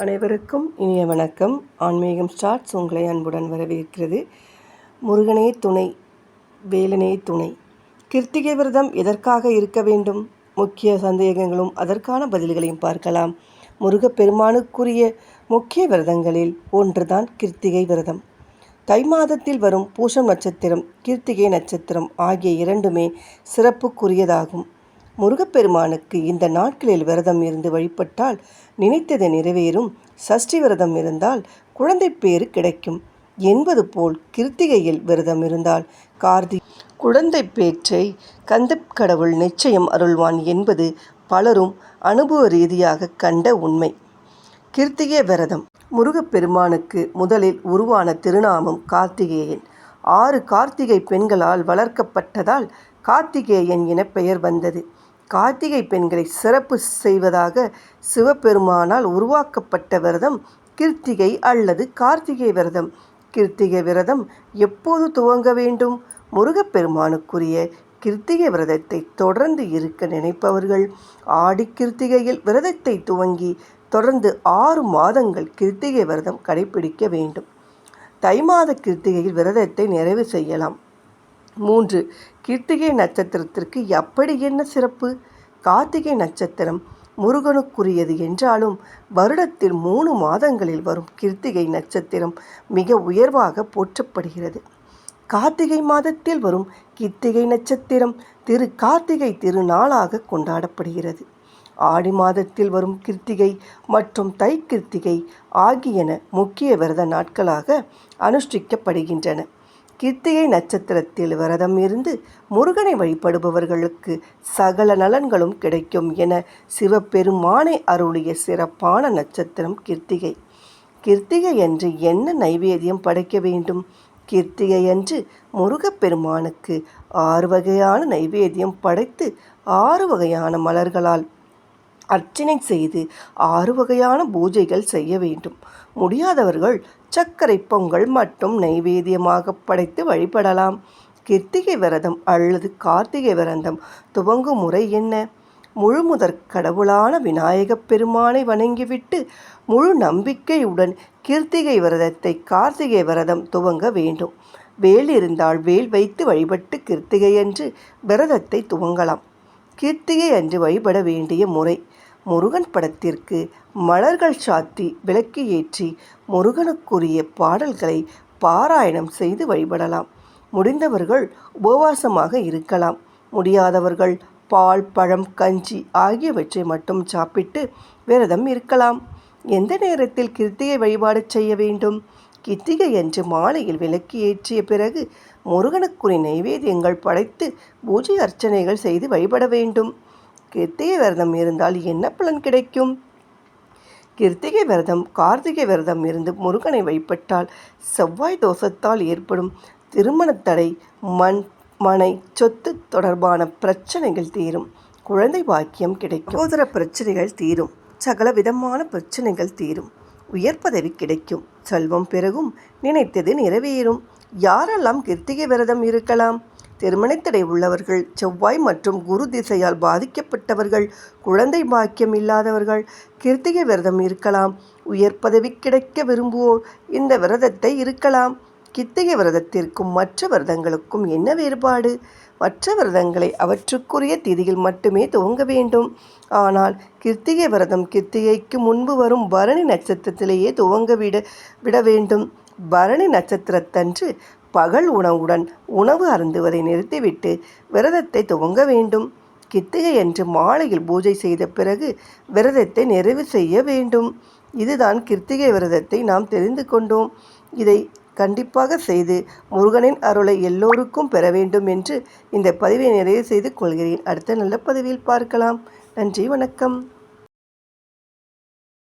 அனைவருக்கும் இனிய வணக்கம். ஆன்மீகம் ஸ்டார்ட்ஸ் உங்களை அன்புடன் வரவேற்கிறது. முருகனே துணை வேலனே துணை. கிருத்திகை விரதம் எதற்காக இருக்க வேண்டும்? முக்கிய சந்தேகங்களும் அதற்கான பதில்களையும் பார்க்கலாம். முருகப்பெருமானுக்குரிய முக்கிய விரதங்களில் ஒன்றுதான் கிருத்திகை விரதம். தை மாதத்தில் வரும் பூஷம் நட்சத்திரம் கிருத்திகை நட்சத்திரம் ஆகிய இரண்டுமே சிறப்புக்குரியதாகும். முருகப்பெருமானுக்கு இந்த நாட்களில் விரதம் இருந்து வழிபட்டால் நினைத்தது நிறைவேறும். சஷ்டி விரதம் இருந்தால் குழந்தை பேறு கிடைக்கும். என்பது போல் கிருத்திகையில் விரதம் இருந்தால் கார்த்தி குழந்தை பேற்றை கந்தப் கடவுள் நிச்சயம் அருள்வான் என்பது பலரும் அனுபவ ரீதியாக கண்ட உண்மை. கிருத்திகை விரதம். முருகப்பெருமானுக்கு முதலில் உருவான திருநாமம் கார்த்திகேயன். ஆறு கார்த்திகை பெண்களால் வளர்க்கப்பட்டதால் கார்த்திகேயன் என பெயர் வந்தது. கார்த்திகை பெண்களை சிறப்பு செய்வதாக சிவபெருமானால் உருவாக்கப்பட்ட விரதம் கிருத்திகை அல்லது கார்த்திகை விரதம். கிருத்திகை விரதம் எப்போது துவங்க வேண்டும்? முருகப்பெருமானுக்குரிய கிருத்திகை விரதத்தை தொடர்ந்து இருக்க நினைப்பவர்கள் ஆடி கிருத்திகையில் விரதத்தை துவங்கி தொடர்ந்து ஆறு மாதங்கள் கிருத்திகை விரதம் கடைபிடிக்க வேண்டும். தை மாத கிருத்திகையில் விரதத்தை நிறைவு செய்யலாம். மூன்று. கிருத்திகை நட்சத்திரத்திற்கு எப்படி என்ன சிறப்பு? கார்த்திகை நட்சத்திரம் முருகனுக்குரியது என்றாலும் வருடத்தில் மூணு மாதங்களில் வரும் கிருத்திகை நட்சத்திரம் மிக உயர்வாக போற்றப்படுகிறது. கார்த்திகை மாதத்தில் வரும் கிருத்திகை நட்சத்திரம் திரு கார்த்திகை திருநாளாக கொண்டாடப்படுகிறது. ஆடி மாதத்தில் வரும் கிருத்திகை மற்றும் தை கிருத்திகை ஆகியன முக்கிய விரத நாட்களாக அனுஷ்டிக்கப்படுகின்றன. கிருத்திகை நட்சத்திரத்தில் விரதம் இருந்து முருகனை வழிபடுபவர்களுக்கு சகல நலன்களும் கிடைக்கும் என சிவபெருமானை அருளிய சிறப்பான நட்சத்திரம் கிருத்திகை. கிருத்திகை என்று என்ன நைவேத்தியம் படைக்க வேண்டும்? கிருத்திகை அன்று முருகப்பெருமானுக்கு ஆறு வகையான நைவேத்தியம் படைத்து ஆறு வகையான மலர்களால் அர்ச்சனை செய்து ஆறு வகையான பூஜைகள் செய்ய வேண்டும். முடியாதவர்கள் சர்க்கரை பொங்கல் மட்டும் நைவேத்தியமாக படைத்து வழிபடலாம். கிருத்திகை விரதம் அல்லது கார்த்திகை விரதம் துவங்கும் முறை என்ன? முழு முதற் கடவுளான விநாயகப் பெருமானை வணங்கிவிட்டு முழு நம்பிக்கையுடன் கிருத்திகை விரதத்தை கார்த்திகை விரதம் துவங்க வேண்டும். வேல் இருந்தால் வேல் வைத்து வழிபட்டு கிருத்திகை என்று விரதத்தை துவங்கலாம். கீர்த்தியை அன்று வழிபட வேண்டிய முறை. முருகன் படத்திற்கு மலர்கள் சாத்தி விளக்கு ஏற்றி முருகனுக்குரிய பாடல்களை பாராயணம் செய்து வழிபடலாம். முடிந்தவர்கள் உபவாசமாக இருக்கலாம். முடியாதவர்கள் பால் பழம் கஞ்சி ஆகியவற்றை மட்டும் சாப்பிட்டு விரதம் இருக்கலாம். எந்த நேரத்தில் கிருத்திகை வழிபாடு செய்ய வேண்டும்? கித்திகை என்று மாலையில் விளக்கு ஏற்றிய பிறகு முருகனுக்குரிய நைவேத்தியங்கள் படைத்து பூஜை அர்ச்சனைகள் செய்து வழிபட வேண்டும். கிருத்திகை விரதம் இருந்தால் என்ன பலன் கிடைக்கும்? கிருத்திகை விரதம் கார்த்திகை விரதம் இருந்து முருகனை வழிபட்டால் செவ்வாய் தோஷத்தால் ஏற்படும் திருமணத்தடை மண் மனை சொத்து தொடர்பான பிரச்சனைகள் தீரும். குழந்தை பாக்கியம் கிடைக்கும். சகோதர பிரச்சனைகள் தீரும். சகல விதமான பிரச்சனைகள் தீரும். உயர் பதவி கிடைக்கும். செல்வம் பிறகும் நினைத்தது நிறைவேறும். யாரெல்லாம் கிருத்திகை விரதம் இருக்கலாம்? திருமணத்தடை உள்ளவர்கள் செவ்வாய் மற்றும் குரு திசையால் பாதிக்கப்பட்டவர்கள் குழந்தை பாக்கியம் இல்லாதவர்கள் கிருத்திகை விரதம் இருக்கலாம். உயர் பதவி கிடைக்க விரும்புவோர் இந்த விரதத்தை இருக்கலாம். கித்திகை விரதத்திற்கும் மற்ற விரதங்களுக்கும் என்ன வேறுபாடு? மற்ற விரதங்களை அவற்றுக்குரிய திதியில் மட்டுமே துவங்க வேண்டும். ஆனால் கிருத்திகை விரதம் கிருத்திகைக்கு முன்பு வரும் பரணி நட்சத்திரத்திலேயே துவங்க விட விட வேண்டும். பரணி நட்சத்திரத்தன்று பகல் உணவுடன் உணவு அருந்துவதை நிறுத்திவிட்டு விரதத்தை துவங்க வேண்டும். கித்திகை என்று மாலையில் பூஜை செய்த பிறகு விரதத்தை நிறைவு செய்ய வேண்டும். இதுதான் கிருத்திகை விரதத்தை நாம் தெரிந்து கொண்டோம். இதை கண்டிப்பாக செய்து முருகனின் அருளை எல்லோருக்கும் பெற வேண்டும் என்று இந்த பதிவை நிறைவு செய்து கொள்கிறேன். அடுத்த நல்ல பதிவில் பார்க்கலாம். நன்றி வணக்கம்.